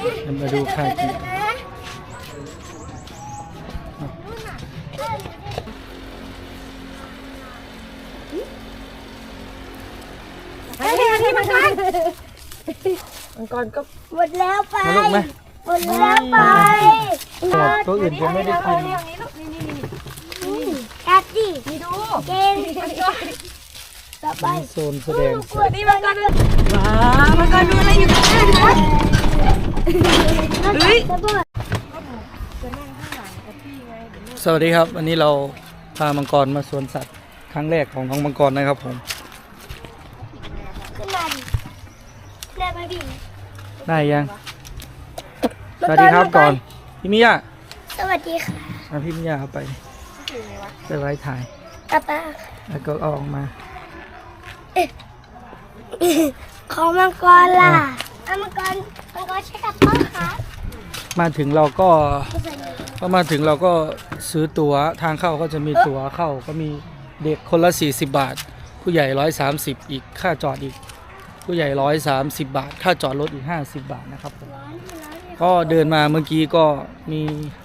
เดี๋ยวมาดูคากิไปที่มังกรมังกรก็หมดแล้วไป มาลูกไหมหมดแล้วไปหมดตัวอื่นยังไม่ได้กินเรื่องนี้ลูกนี่นี่นี่กัดดินี่ดูเกมต่อไป มีโซนแสดงขวดนี่มังกรว้ามังกรดูอะไรอยู่ตรงนั้นนะ เฮ้ยระเบิดสวัสดีครับ วันนี้เราพามังกรมาสวนสัตว์ครั้งแรกของน้องมังกรนะครับผม ขึ้นมาดิได้ไหมพี่ได้ยัง สวัสดีครับก่อน พี่มิยะสวัสดีค่ะมาพี่มิยะเอาไปไปไว้ถ่ายป้าป้าแล้วก็เอาออกมา ของมังกรล่ะ เอามังกรมังกรใช้กับพ่อคะมาถึงเราก็พอมาถึงเราก็ซื้อตั๋วทางเข้าก็จะมีตั๋วเข้าก็มีเด็กคนละ 40 บาท ผู้ใหญ่ 130 อีกค่าจอดอีก ผู้ใหญ่ 130 บาท ค่าจอดรถอีก 50 บาทนะครับผมก็เดินมาเมื่อกี้ก็มี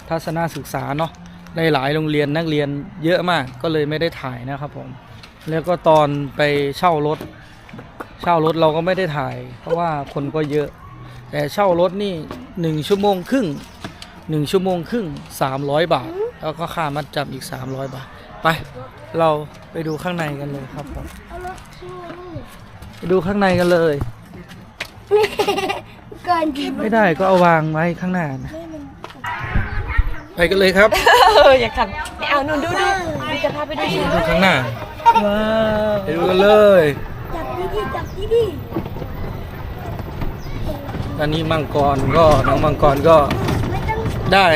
ทัศนศึกษาเนาะในหลายโรงเรียนนักเรียนเยอะมากก็เลยไม่ได้ถ่ายนะครับผม แล้วก็ตอนไปเช่ารถ เช่ารถเราก็ไม่ได้ถ่าย เพราะว่าคนก็เยอะ แต่เช่ารถนี่หนึ่งชั่วโมงครึ่งหนึ่งชั่วโมงครึ่งสามร้อยบาท แล้วก็ค่ามัดจำอีกสามร้อยบาท ไปเราไปดูข้างในกันเลยครับผมเอารถทิ้งไว้นี่ไปดูข้างในกันเลยเกินดีไม่ได้ก็เอาวางไว้ข้างหน้านะไปกันเลยครับเอออย่าขัดไม่เอานู่นดูดูดูจะพาไปดูสิดูข้างหน้าไปดูกันเลยจับ ดีดีจับดีดีตอนนี้มังกรก็น้องมังกรก็ไม่ต้องได้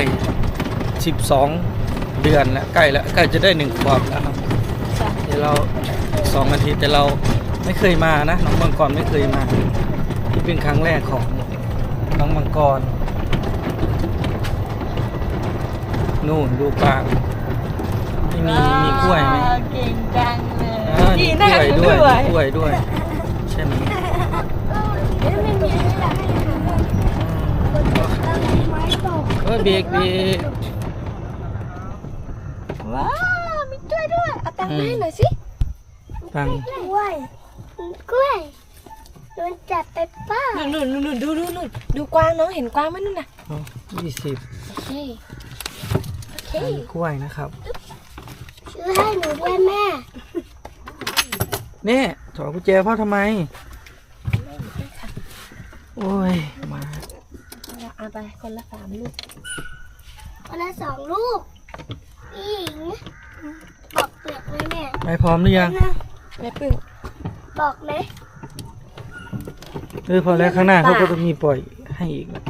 12 เดือนแล้วใกล้แล้วใกล้จะได้หนึ่งขวบแล้วครับเดี๋ยวเราสองนาทีแต่เราไม่เคยมานะน้องมังกรไม่เคยมาที่เป็นครั้งแรกของน้องมังกร นู่นดูกลางไม่มีมีกล้วยไหม เก่งจัง เลยอ่ามีกล้วยด้วยมีกล้วยด้วย ใช่ไหมเอ้ยไม่มีอะไรอยากให้ทำเอาไม้ตกเออเบรกเบรกว้าวมีกล้วยด้วยเอาตังค์มาให้หน่อยสิตังค์กล้วยกล้วยโดนจับไปป้านู่นนู่นนู่นดูดูนู่นดูกวางน้องเห็นกวางไหมนู่นน่ะยี่สิบโอเคโอเคอันนี้กล้วยนะครับ ซื้อให้หนูด้วยแม่เนี่ยถอดกุญแจพ่อทำไม โอ้ย มาเอาไปคนละสามลูกคนละสองลูกอีหญิงบอกเปลือกไหมแม่ไปพร้อมหรือยังนะแม่ปึ้งบอกไหมเออพอแล้วข้างหน้าเขาก็ต้องมีปล่อยให้อีกนะแม่ป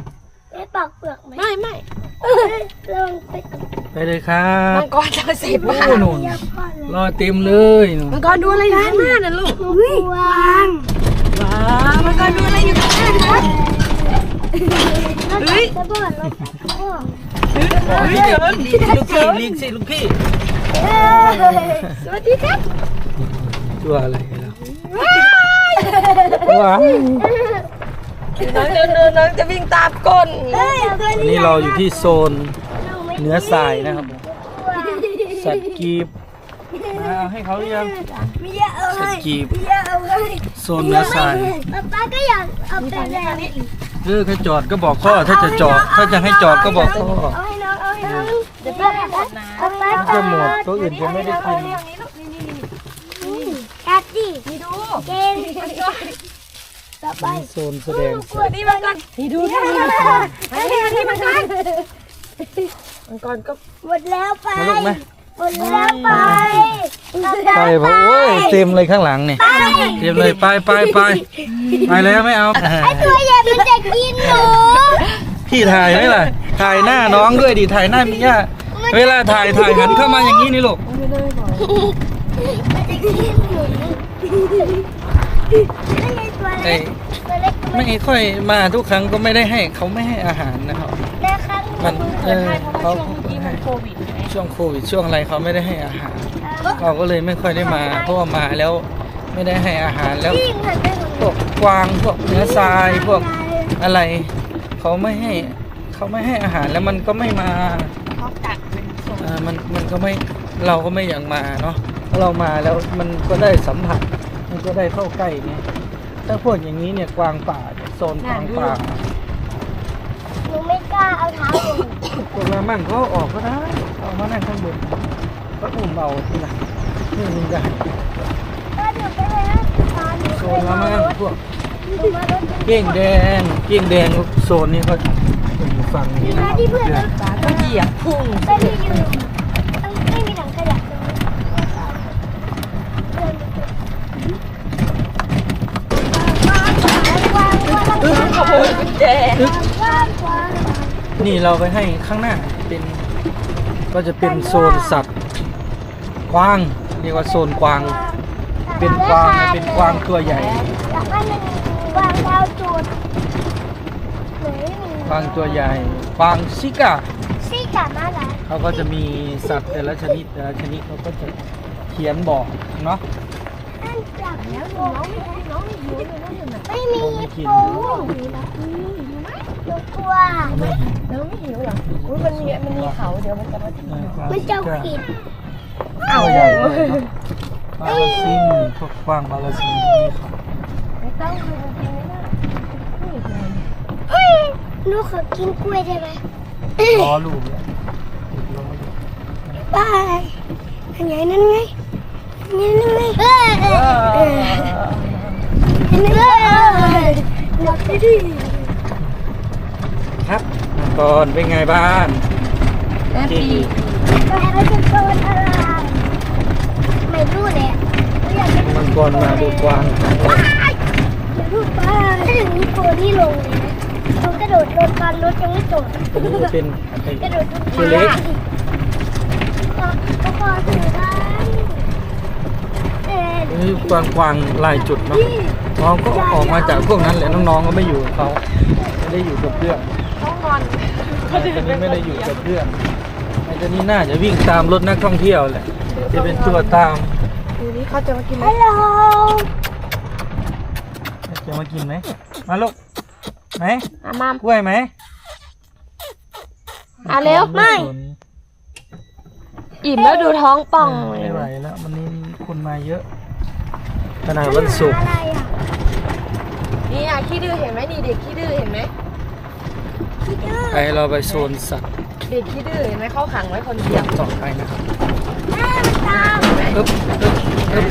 อกเปลือกไหมไม่ไม่เอ้ยลองไปไปเลยครับมังกรจะสิบบาโอ้ทหนุนเดี๋ยวก่อนเลยรอเต็มเลยหนุนมังกรดูอะไรอยู่ข้างหน้าน่ะลูกอุ้ยวางว้าวมังกรดูอะไรอยู่ข้างหน้านะเฮ้ยระเบิดลงไปพ่อลูกพี่ลูกพี่ลิงสิลูกพี่เอ้ยสวัสดีครับตัวอะไรแล้วว้าว น้องเดินเดินน้องจะวิ่งตามก้นเอ้ยเอาตัววันนี้เราอยู่ที่โซนเราไม่เนื้อทรายนะครับผมกลัวสัตว์กีบมาเอาให้เขาหรือยังไม่อยากเอาสัให้ตว์กีบไม่อยากเอาให้โซนเนื้อทรายป๊าป๊าก็อยากเอาไปเลยเออถ้าจอดก็บอกพ่อถ้าจะจอด ถ้าจะให้จอดก็บอกพ่อเอาให้น้องเอาให้น้องเดี๋ยวป้าป๊าป๊าก็หมดตัวอื่นยังไม่ได้กินเรื่องนี้ลูกนี่นี่นี่กัดดินี่ดูเกมต่อ ไปมีโซนแสดงสวัสดีมังกรนี่ดูนี่นี่มาที่มาที่มังกรมังกรก็หมดแล้วไปมาลูกไหมหมดแล้วไปไปบอกโอ้ยเต็มเลยข้างหลังนี่เต็มเลยไปไปไปไปแล้วไม่เอาตัวใหญ่มันจะกินหนูพี่ถ่ายไหมล่ะถ่ายหน้าน้องด้วยดิถ่ายหน้ามิย่าเวลาถ่ายถ่ายหันเข้ามาอย่างนี้นี่ลูกไม่ได้บอกมันจะกินหนู ไม่ใช่ตัวไอ้เล็กตัวเล็กไม่ค่อยมาทุกครั้งก็ไม่ได้ให้เขาไม่ให้อาหารนะครับนะคะมันเออเพราะเขาว่าช่วงนี้มันโควิดใช่ไหมช่วงโควิดช่วงอะไรเขาไม่ได้ให้อาหารเราก็เลยไม่ค่อยได้มาเพราะว่ามาแล้วไม่ได้ให้อาหารแล้วยิ่งหันไปของพวกกวางพวกเนื้อทรายพวกอะไรเขาไม่ให้เขาไม่ให้อาหารแล้วมันก็ไม่มาเขากัดเป็นโซนเอ่อมันมันก็ไม่เราก็ไม่อยากมาเนาะถ้าเรามาแล้วมันก็ได้สัมผัส มันก็ได้เข้าใกล้ไงถ้าพวกอย่างนี้เนี่ยกวางป่าเนี่ยโซนกวางป่าหนูไม่กล้าเอาเท้าลงพวกมามั่งเขาออกก็ได้เอามานั่งข้างบนก็อุ้มเอาทีหลังนี่มันได้ก็หยุดได้เลยนะตอนหนูโซเคยนละมามั่งรถพวกหนูมารถเก้งแดงเก้งแดงโซนนี้เขาอยู่ฝั่งนี้นี่นะนะที่เพื่อนรถปลาก็เหยียบพุ่งไม่มีอยู่ไม่มีถังขยะตรงนี้วางวางวาง อึ้งขโมยกุญ แจนี่เราไปให้ข้างหน้าเป็นก็จะเป็นโซนสัตว์กวางเรียกว่าโซนกวาง เป็นกวางเป็นกวางตัวใหญ่อยากให้มันวางดาวจุดหรือมีกวางตัวใหญ่กวางซิกาซี่กามาละเขาก็จะมีสัตว์แต่ละชนิดแต่ละชนิดเขาก็จะเขียนบอกเนาะ จับแล้วน้องไม่น้องหิวเลยน้องหิวไหมไม่มีปูหนูกลัวนแล้วไม่หิวหรอมันมีมันมีเขาเดี๋ยวมันจะมาถึงเออกวางมันจะก้าผิดตัวใหญ่เลยเนาะบาลาซิงพวกกวางบาลาซิงนี่เขาไม่ต้องกินไม่ได้ไม่หิวเลยเฮ้ยหนูขอกินกล้วยได้ไหมล้อลูกเลยบายอันไหนนั่นไง ครับมังก่อนเป็นไงบ้างแม่ปีแต่เราจะโดนอะไรไม่รู้เลยอยากจะมังกรมาดูกวางครั้งแรกอย่าพูดไปถ้าอย่างนี้ตัวนี่ลงเลยนะลงกระโดดโดนกันรถยังไม่ตกอันนี้จะเป็นไอ้กระโดดโดนตัวเล็กก็ก็พอถือได้เอ๊ะอั นนี้กวางกวางลายจุดเนาะน้องก็ออกมาจากพวกนั้นแหละน้องๆก็ไม่อยู่กับเขาไม่ได้อยู่กับเพื่อนเขางอนไอ้ตัวนี้ไม่ได้อยู่กับเพื่อนไอ้ตัวนี้น่าจะวิ่งตามรถนักท่องเที่ยวแหละจะเป็นตัวตามดูนี่เขาจะมากินไหมฮัลโหลจะมากินไหมมาลูกไหนอะมามกล้วยไหมอะเร็วไม่สนอิ่มแล้วดูท้องป่องเลยไม่ไหวแล้ววันนี้คนมาเยอะ ขนาดวันศุกร์อะไรอะนี่อะขี้ดื้อเห็นไหมนี่เด็กขี้ดื้อเห็นไหมคิดเออไปเราไปโซนสัตว์เด็กขี้ดื้อเห็นไหมเขาขังไว้คนเดียวต่อไปนะครับแม่มันตามอึ๊บอึ๊บ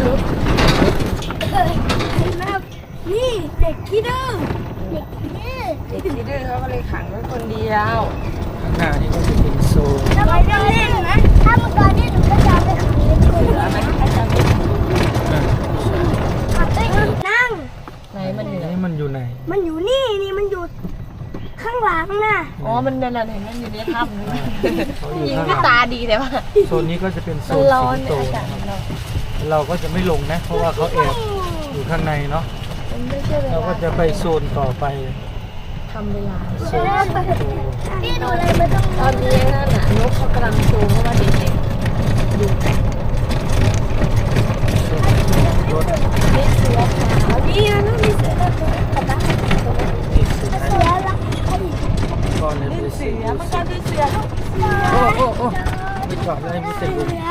อึ๊บนี่เด็กขี้ดื้อเด็กขี้ดื้อเด็กขี้ดื้อเขาก็เลยขังไว้คนเดียวข้างหน้านี่ก็จะเป็นโซนทำไมต้องเล่นนะถ้าเมื่อก่อนนี่หนูก็จะเอาไปขังในถุงเสือไหมให้จำดิอะ ขังไปนั่ง ไหนมันอยู่ไหนนี่มันอยู่ไหน มันอยู่นี่นี่มันอยู่ข้างหลังน่ะ อ๋อ มันนั่นน่ะเห็นมันอยู่ในถ้ำนี่เขาอยู่ยิงข้างหก็ลังตาดีแต่ว่าโซนนี้ก็จะเป็นโซมันนร้อสินงโตเนี่ยอากาศนะมันร้อนเราก็จะไม่ลงนะ เพราะว่าเขาแอบอยู่ข้างในเนาะ มันไม่ใช่เวเราลาก็จะไปโซนต่อไปทำเวลา โซนสิงโตพี่ดูอะไรไม่ต้องตอนนี้นั่นน่ะนกเขากำลังซูมเพราะว่าเด็กๆดูรถ นี่เสือขาวนี่นะนั่นมีเสือแล้วตัวกลับบ้านเสือละก่อนเลยนี่ไปเสือมันก็ดูเสือแล้วโอ้โอ้โอ้ไปจอดเลยไม่เสร็จลุงเสือ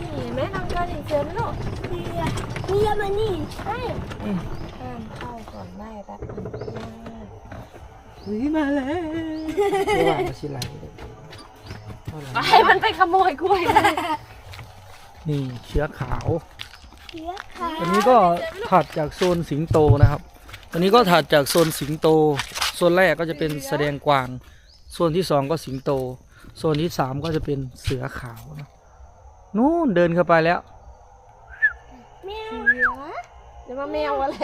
นี่แม่น้องก็เห็นเสือแล้วเสือมีอะมานี่ใช่ห้ามเข้าก่อนได้แป๊บนึงอุ้ยมาแล้วระหว่างชิลาให้มันไปขโมยกล้วยนี่เชื้อขาว อขาอันนี้ก็ถัดจากโซนสิงโตนะครับอันนี้ก็ถัดจากโซนสิงโต โซนแรกก็จะเป็นแสดงกวาง โซนที่สองก็สิงโต โซนที่สามก็จะเป็นเสือขาวนะนู่นเดินเข้าไปแล้ว แมวเสือจะมาแมวอะไร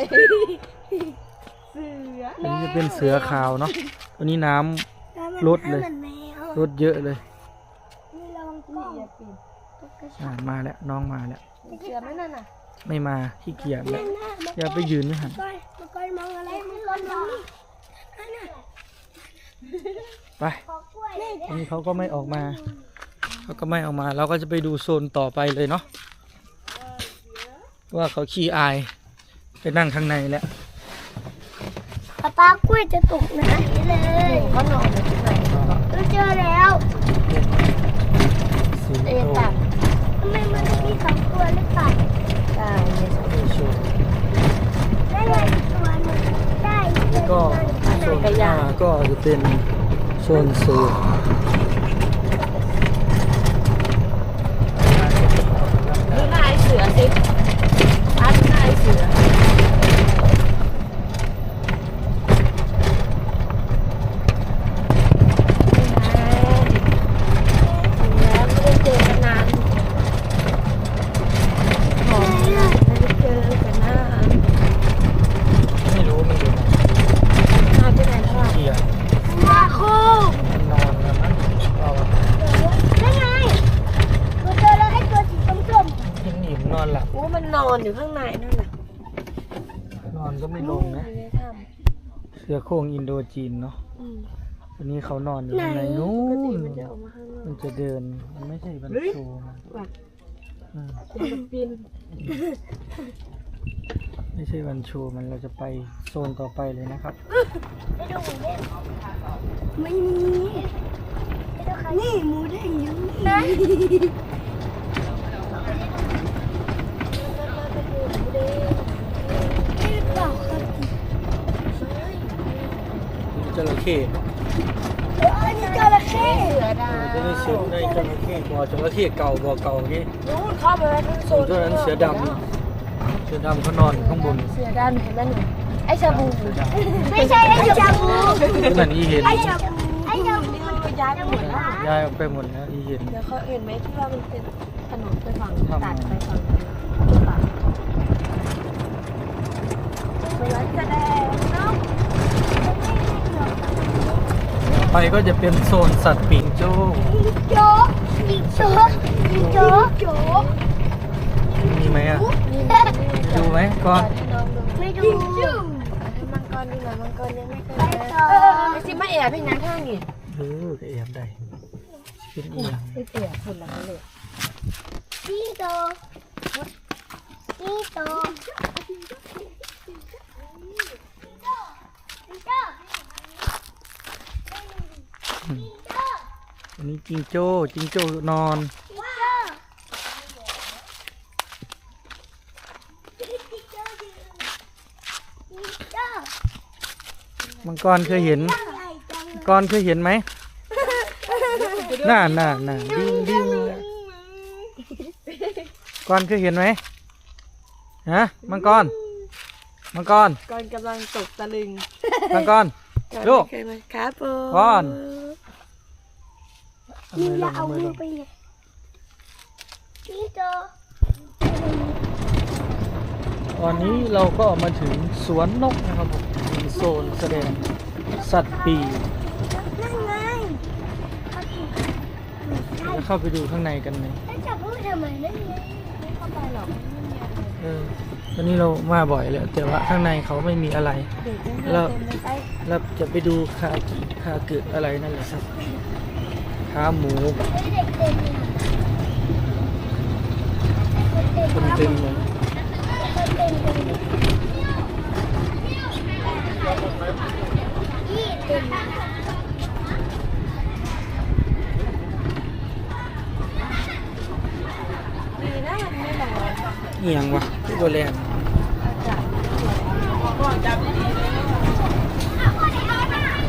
เสืออันนี้จะเป็นเสือขาวเนาะตัวนี้น้ำแล้วมันรถเลยให้มันแมวรถเยอะเลยนี่ระวังกล้องอย่าปิดตกกระอ่าชับมาแล้วน้องมาแล้ว เสือไหม่นั่นน่ะไม่มาขี้เกียจแล้วนั่นน่ะมันอย่าไปยืนไม่หันก้อยมันก้อยมองอะไรมันก้อยมองนี่นั่นน่ะไปขอกล้วยอันนี้เขาก็ไม่ออกมาเขาก็ไม่ออกมา เราก็จะไปดูโซนต่อไปเลยเนาะว่าเขาขี้อาย ไปนั่งข้างในแล้วไปป๊าป๊ากล้วยจะตกไหนเลยเขานอนอยู่ที่ไหนเราเจอแล้วสิงเอ๊ะโตตัก ทำไมมันมีสอง ตัวหรือเปล่าได้เนี่ยไปโชว์ได้ไงตัวหนึ่งได้นี่ก็ ส่วนก็ยาก็จะเป็นโซนสูงดูหน้าไอ้เสือสิอันหน้าไอ้เสือแล้วไม่ได้เจอกันนานหอมไม่ได้เจอกันนาน ไม่รู้มันอยู่ไหน หายไปไหนแล้วอะ เกียร์ มาคู มันนอนแล้วมั้งเอาอะ ได้ไงเราเจอแล้วไอ้ตัวสีส้ม กินอิ่มนอนหลับ โอ้มันนอนอยู่ข้างในนั่นแหละ นอนก็ไม่ลงนะ อยู่ในถ้ เสือโคร่งอินโด จีนเนาะำอืมวันนี้เขานอนอยู่ข้างในนู้ปกตินมันจะออกมาข้างนอกมันจะเดิน มันไม่ใช่บันโชว์นะว่ะอืมมันปีนไม่ใช่วันโชว์มันเราจะไปโซนต่อไปเลยนะครับ ไปดูหมูเด้งไม่มีนี่หมูเด้งอยู่นี่ไม่ จระเข้เอออันนี้จระเข้เสือดาจะไม่เสือในจระเข้บ่อจระเข้เก่าบ่อเก่านี่นู้นเข้าไปไว้ทั้งโซส่วนนตัวนั้นเสือดำเสือดำเขานอนข้างบน เสือดำเห็นไหมหนูไอ้ชาบู ไม่ใช่ไอ้ชาบูขนาดนี้เห็นไอ้ชาบูไอ้ชาบูมันก็ย้ายไปหมดแล้วย้ายออกไปหมดแล้วอีเห็นเดี๋ยวเขาเห็นไหมที่ว่ามันเป็นถนนไปฝั่งทำไมตัดไปฝั่งปากสวนแสดงเนาะ ไปก็จะเป็นโซนสัตว์ปิงโจ้โจ๊กอีโจ๊กอีโจ๊กโจ๊กมีไหมอะ ดูไหมก่อนไม่ดูให้มังกรดูหน่อยมังกรยังไม่เคยไปเจอต่อไอ้สิมาแอบพี่นังข้างนี่เออแอบได้เป็นเอียงไอ้เตี่ยคุณละเลยอีโจ๊กอีโจ๊กอีโจ๊ก อั นนี้จิงโจ้จิงโจ้นอนมังกรเคยเห็นมังกรเคยเห็นไหมน่าน่าน่าดิ้งดิ้งกรเคยเห็นไหมฮะมังกรมังกรก่อนกำลังตกตะลึงมังกรลูกเคยไหมครับผมก่อ นมีทำไมลยางเอาทำไมมืลองไปไงอีโจ๊กตอนนี้เราก็มาถึงสวนนกนะครับผมเป็นโซนแสดงสัตว์ปีกนั่นไงจะเข้าไปดูข้างในกันไหมแล้วจะพูดทำไมนั่นไงไม่เข้าไปหรอกเออวันนี้เรามาบ่อยแล้วแต่ว่าข้างในเขาไม่มีอะไรเด็กยังแล้วเต็มเลยไปเราจะไปดูคากิคาเกิดอะไรนั่นแหละครับ ขาหมูเฮ้ยเด็กเต็มเลยอะคนเต็มเลยคนเต็มเลยยี่เต็มดีนะมันไม่ร้ยงวะที่บแลนด์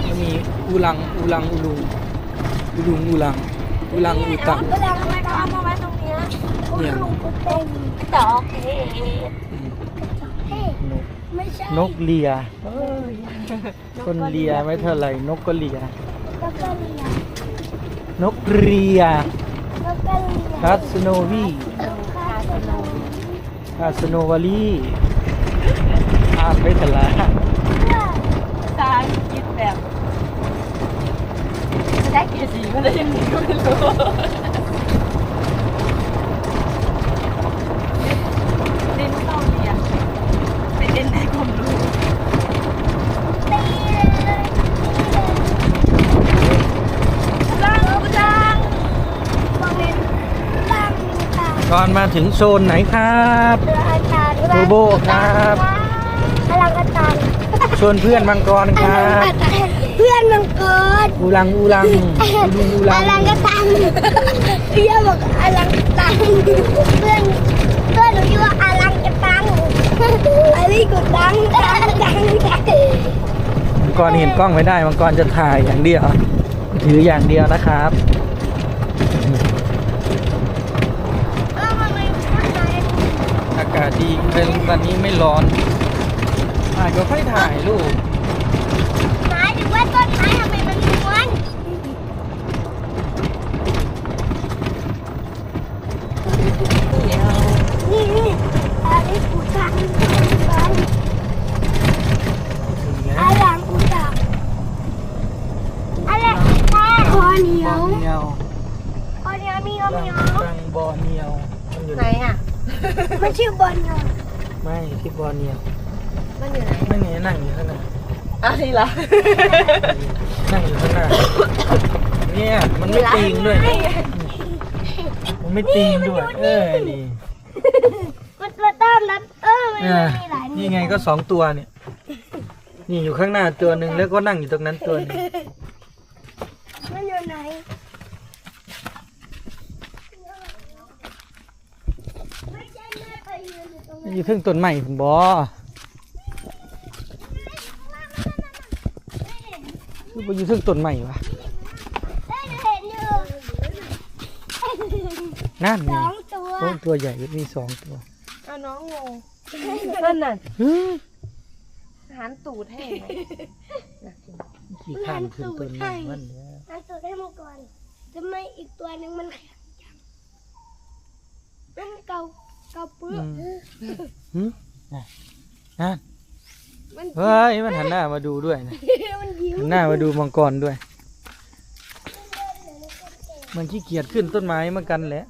แล้วมีอูลังอูลังอูลุง อูลุงอูลังอูลังอูตังเวลาทำไมเขาเอามาไว้ตรงเนี้ยเนี่ยเต็มดอกเอ๊ะอืมเฮ้ยนกไม่ใช่นกเลียคนเลียไม่เท่าไหร่นกก็เลียแล้วก็เรียนนกเรียแล้วก็เรียนคัสโนวีคาสโนคาสโนวาลีอ่านไปแต่ละ ตายคิดแบบจะ ได้เกียรติสีมันได้ยังไงก็ไม่รู้เล่นต้องเรียนไปเล่นได้ความรู้ตีเลยร่างกูจังบอกเลยล่างมีตาก่อนมาถึงโซนไหนครับเรืออาจารย์โบโบครับพลังอาจารย์ชวนเพื่อนมังกรครับ เพื่อนมังกรอูรังอูรังอูอูรัอางลังกตังพี่ยาบอกอลังกตังเพื่อนเพื่อนหนูชื่อว่าอลังกตังอลิกุตังตังตังตังมังกรเห็นกล้องไม่ได้มังกรจะถ่ายอย่างเดียว ถืออย่างเดียวนะครับ เออมันไม่พูดเลยอากาศดีเป็นวันนี้ไม่ร้อนถ่ายก็ค่อยถ่ายลูก หมายถึงว่าต้น ไม้ทำไมมันม้วนนี่นี่อลิกุตังตังอลังกุตังอะไรคอเหนีบยอวลเนียวคอเหนียวมีเหนียวรังบอเนียวมันอยู่ไหนอะมันชื่อบอเนียวไม่ที่บอลเนียว มันอยู่ไหน ไม่มีนั่งอยู่ข้างหน้า อ้าวนี่เหรอนั่งอยู่ข้างหน้าเนี่ยมันไม่ตีงด้วยมันไม่ตีงด้วย เออนี่มันมาต้อนรับเออมันเออมีหลายนี่ไงก็สองตัวเนี่ย นี่อยู่ข้างหน้าตัวหนึ่งแล้วก็นั่งอยู่ตรงนั้นตัวหนึงมันอยู่ไหนไม่ใช่แม่ไปยืนอยู่ตรงนั้นอยู่เครื่องต้นใหม่ผมบอคือ ไปอยู่เครื่องต้นใหม่วะเอ้ยเห็นอยู่นั่นสไงองตัวโอ้ตัวใหญ่มีสองตัวอ้าวน้องงงนั่นน่ะเฮ้ยหันตูดให้ไหมอยากกินขี่ข้ามขึ้นต้นใหม่มันเนี่ยอันตัวให้มันก่อนทำไมอีกตัวหนึ่งมันแข็งจังมันเกาเกาปื้อหืมนั่นนั่นมันเฮ้ยมันหันหน้ามาดูด้วยนะ มันยิ้มหันหน้ามาดูมังกรด้วย มันขี้เกียจขึ้นต้นไม้เหมือนกันแหละ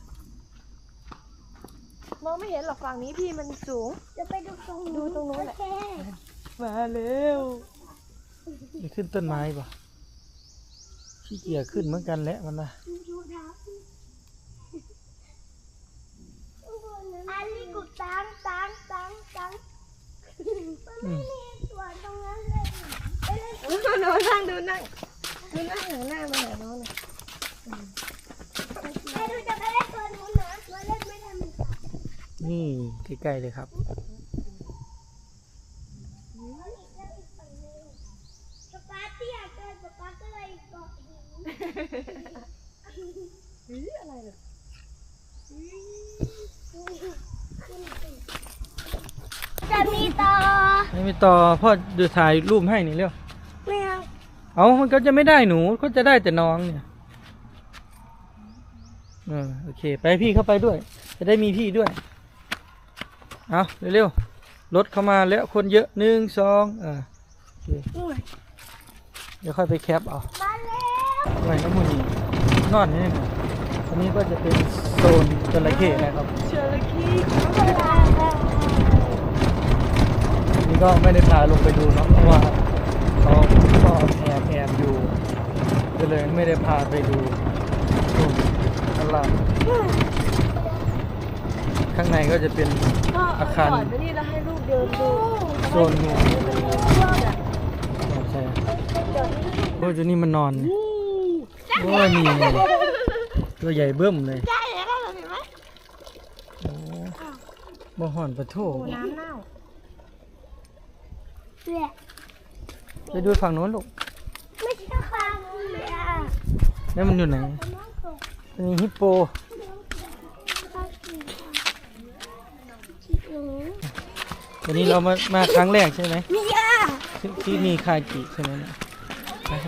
มองไม่เห็นหรอกฝั่งนี้พี่มันสูง จะไปดูตรงดูตรงนู้นแหละ โอเคมาเร็วจะขึ้นต้นไม้ปะขี้เกียจขึ้นเหมือนกันแหละมันนะดูเท้าอันนี้กูตังตังตังตังมันไม่มีตัวตรงนั้นเลย นอนนั่งดูนั่งดูนั่งหันหน้ามาหาน้องหน่อยไอ้ดูจะไปเล่นตัวนู้นนะตัวเล่นไม่ได้มันตัดนี่ใกล้ๆเลยครับ ป๊าป๊าเตี้ยเกินป๊าป๊าก็เลยเกาะหิน อื้ออะไรเนี่ย จะมีต่อ ไม่มี ต่อพ่อดูถ่ายรูปให้นี่เร็วไม่เอาเอามันก็จะไม่ได้หนูก็จะได้แต่น้องเนี่ยเออโอเค ไปพี่เข้าไปด้วย จะได้มีพี่ด้วยเอาเร็วๆรถเข้ามาแล้วคนเยอะหนึ่งสองเออโอเคนู่นเดี๋ยวค่อยไปแคปเอามาแล้วไว้น้ำมันนี่นอนนี่นะอันนี้ก็จะเป็นโซนจระเข้นะครับเชอร์คี้อันนี่ ก็ไม่ได้พาลงไปดูเนาะเพราะว่าเขาก็แอบแอบอยู่ ก็เลยไม่ได้พาไปดูนู่นข้างล่างข้างในก็จะเป็นก็อาคารจอดไว้นี่แล้วให้ลูกเดินดูโซนงูใช่โอ้ยตัวนี้มันนอนเนี่ยโอ้ยนี่ไงตัวใหญ่เบิ้มเลยได้แล้วเห็นไหมโอ้บ่ห่อนปะโถโอ้น้ำเน่า เนี่ยไปดูฝั่งโน้นลูกไม่ใช่ความเลยอะแล้วมันอยู่ไหนน้องตกตัวนี้ฮิปโปข้าวกินชิคกี้วันนี้เรามามาครั้งแรกใช่ไหมนี่อะที่ที่มีคากิใช่ไหมเนี่ย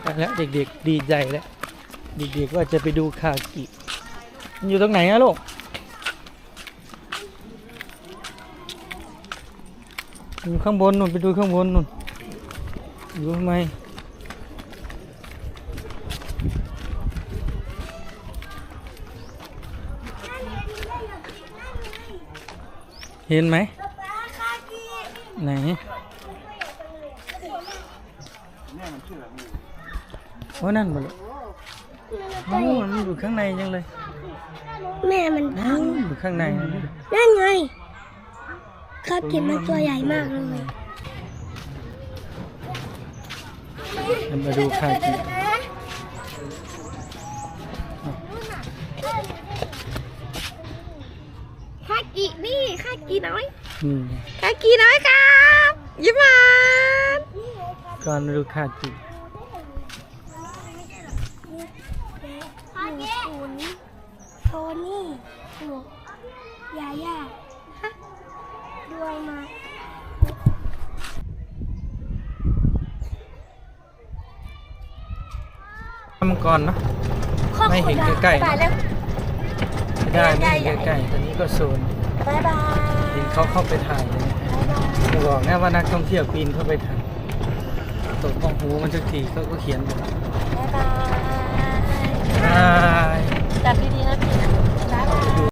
ไปแล้วเด็กๆดีใจแล้วเด็กๆว่าจะไปดูคากิมันอยู่ตรงไหนอะลูก อยู่ข้างบนนู่นไปดูข้างบนนู่นอยู่ทำไมเห็นไหมป๊าป๊าข้าวกินไหนโอ้นั่นบ่ลูกโอ้มันอยู่ข้างในจังเลย แม่มันอ้าวอยู่ข้างในนะนั่นไง ข้าวกินมันตัวใหญ่มากเลยมาดูคากิคากินี่คากิน้อยอืมคากิน้อยครับยิ้มหวานก่อนมาดูคากิหนูขุนโทนี่หนูยาย่าฮะด้ วยมามังกรเนาะไม่เห็นใกล้ๆบายนะแล้วไม่ได้ไม่เห็นใกล้ๆตอนนี้ก็โซนบายบายเห็นเขาเข้าไปถ่ายเลยจะบอกนะว่านักท่องเที่ยวปีนเข้าไปถ่ายตกมองหูมันสักทีเขาก็เขียนบอกบายบายบายจับดีๆ